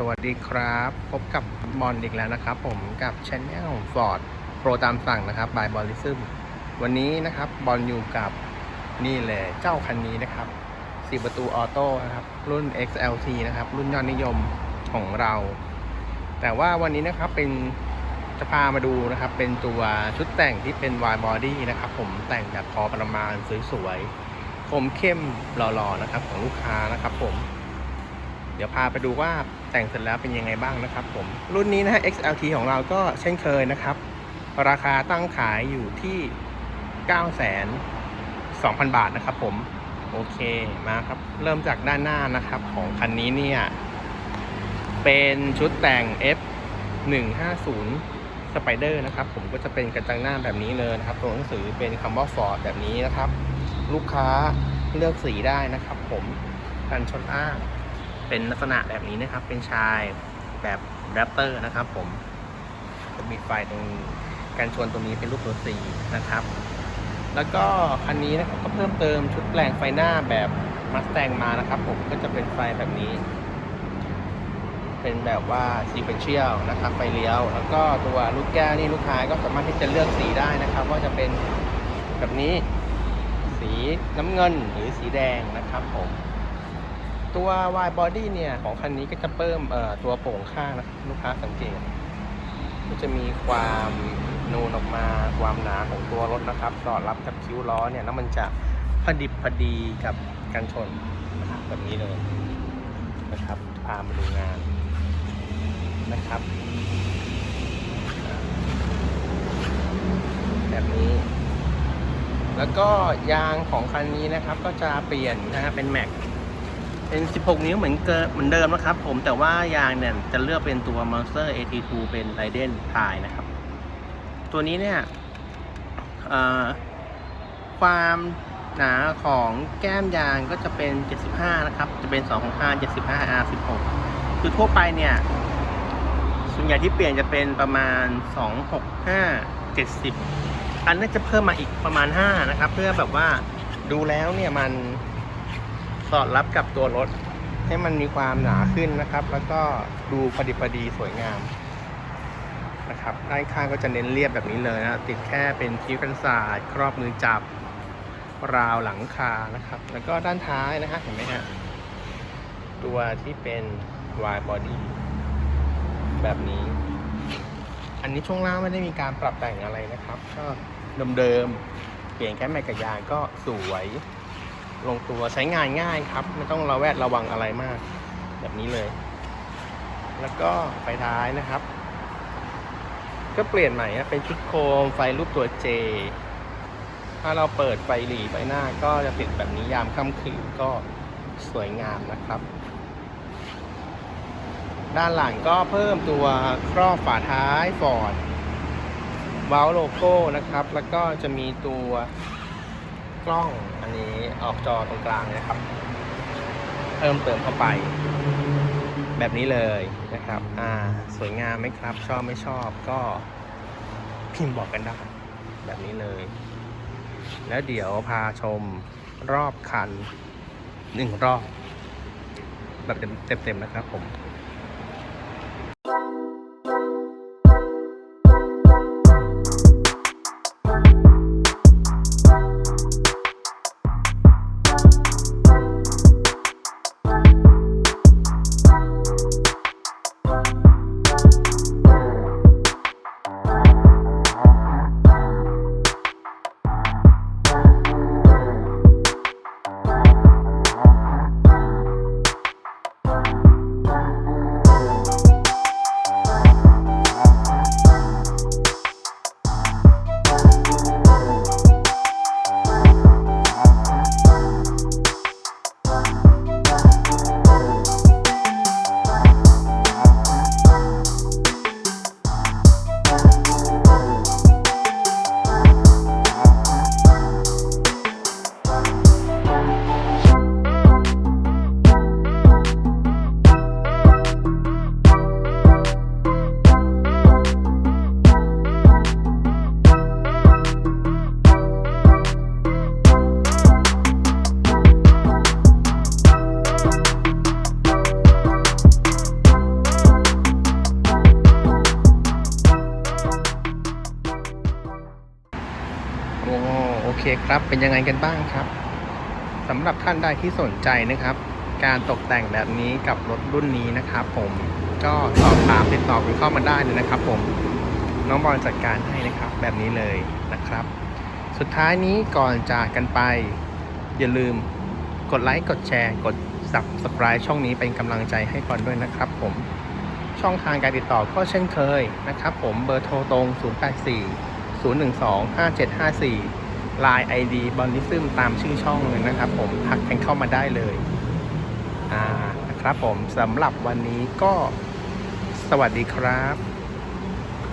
สวัสดีครับ พบกับบอลอีกแล้วนะครับ ผมกับช anel Ford Pro ตามสั่งนะครับ by บอลลิซึมวันนี้นะครับบอลอยู่กับนี่เลยเจ้าคันนี้นะครับ4ประตูออโต้นะครับ รุ่น XLT นะครับ รุ่นยอดนิยมของเรา แต่ว่าวันนี้นะครับเป็นจะพามาดูนะครับ เป็นตัวชุดแต่งที่เป็น wide body นะครับ ผมแต่งแบบพอประมาณสวยๆคมเข้มหล่อๆนะครับของลูกค้านะครับ ผม เดี๋ยวพาไปดูว่าแต่งเสร็จแล้วเป็นยังไงบ้างนะครับผม รุ่นนี้นะฮะ XLT ของเราก็เช่นเคยนะครับ ราคาตั้งขายอยู่ที่ 9 2 0 0 0 บาทนะครับผม โอเคมาครับ เริ่มจากด้านหน้านะครับของคันนี้เนี่ย เป็นชุดแต่ง F 1 5 0 Spider นะครับ ผมก็จะเป็นกระจังหน้าแบบนี้เลยนะครับ ตัวหนังสือเป็นคำว่า Ford แบบนี้นะครับ ลูกค้าเลือกสีได้นะครับ ผมกันชนอ้าง เป็นลักษณะแบบนี้นะครับ เป็นชายแบบแรปเตอร์นะครับ ผมจะมีไฟตรงการชนตรงนี้เป็นรูปตัวสีนะครับ แล้วก็คันนี้นะครับก็เพิ่มเติมชุดแปลงไฟหน้าแบบมัสแตงมานะครับ ผมก็จะเป็นไฟแบบนี้ เป็นแบบว่าซีเควนเชียลนะครับ ไฟเลี้ยว แล้วก็ตัวลูกแก้วนี่ลูกค้าก็สามารถที่จะเลือกสีได้นะครับ ว่าจะเป็นแบบนี้ สีน้ำเงินหรือสีแดงนะครับผม ตัว wide body เนี่ย ของคันนี้ก็จะเพิ่มตัวโป่งข้างนะลูกค้าสังเกตก็จะมีความนูนออกมาความหนาของตัวรถนะครับสอดรับกับคิ้วล้อเนี่ยแล้วมันจะพอดิบพอดีกับกันชนนะครับแบบนี้เลยนะครับพามาดูงานนะครับแบบนี้ แล้วก็ยางของคันนี้นะครับก็จะเปลี่ยนนะฮะเป็นแม็ก เป็น 16 นิ้วเหมือนเกิเหมือนเดิมนะครับผมแต่ว่ายางเนี่ยจะเลือกเป็นตัว Monster AT2 เป็น Raiden t i นะครับ ตัวนี้เนี่ยความหนาของแก้มยางก็จะเป็น 75 นะครับ จะเป็น 265 75 R16 คือทั่วไปเนี่ย ส่วนใหญ่ที่เปลี่ยนจะเป็นประมาณ 265 70 อันนี้จะเพิ่มมาอีกประมาณ 5 นะครับ เพื่อแบบว่าดูแล้วเนี่ยมัน สอดรับกับตัวรถ ให้มันมีความหนาขึ้นนะครับ แล้วก็ดูพอดีพอดีสวยงามนะครับด้านข้างก็จะเน้นเรียบแบบนี้เลยนะติดแค่เป็นคิ้วกันศาสตร์ครอบมือจับราวหลังคานะครับ แล้วก็ด้านท้ายนะฮะเห็นไหมฮะตัวที่เป็น wide body แบบนี้ อันนี้ช่วงล่างไม่ได้มีการปรับแต่งอะไรนะครับ ก็เดิมๆเปลี่ยนแค่แมกกบยางก็สวย ลงตัวใช้งานง่ายครับ ไม่ต้องระแวดระวังอะไรมาก แบบนี้เลย แล้วก็ไฟท้ายนะครับ ก็เปลี่ยนใหม่เป็นชุดโคมไฟรูปตัว J ถ้าเราเปิดไฟหลีไฟหน้าก็จะติดแบบนี้ยามค่ำคืนก็สวยงามนะครับ ด้านหลังก็เพิ่มตัวครอบฝาท้ายฟอร์ดวาลโลโก้นะครับ แล้วก็จะมีตัว กล้องอันนี้ออกจอตรงกลางนะครับ เพิ่มเติมเข้าไป แบบนี้เลยนะครับ อ่า สวยงามไหมครับ ชอบไม่ชอบก็พิมพ์บอกกันได้ แบบนี้เลย แล้วเดี๋ยวพาชมรอบคันหนึ่งรอบ แบบเต็มๆนะครับผม โอเคครับเป็นยังไงกันบ้างครับสำหรับท่านใดที่สนใจนะครับ การตกแต่งแบบนี้กับรถรุ่นนี้นะครับ ผมก็สอบถามติดต่อกันเข้ามาได้เลยนะครับ ผมน้องบอลจัดการให้นะครับ แบบนี้เลยนะครับ สุดท้ายนี้ก่อนจากกันไป อย่าลืมกดไลค์กดแชร์ กด subscribe ช่องนี้เป็นกำลังใจให้ก่อนด้วยนะครับ ผมช่องทางการติดต่อก็เช่นเคยนะครับ ผมเบอร์โทรตรง 084 012 5754 Line ID บอลลิซึมตามชื่อช่องเลยนะครับผมทักกันเข้ามาได้เลย อ่านะครับผมสำหรับวันนี้ก็สวัสดีครับ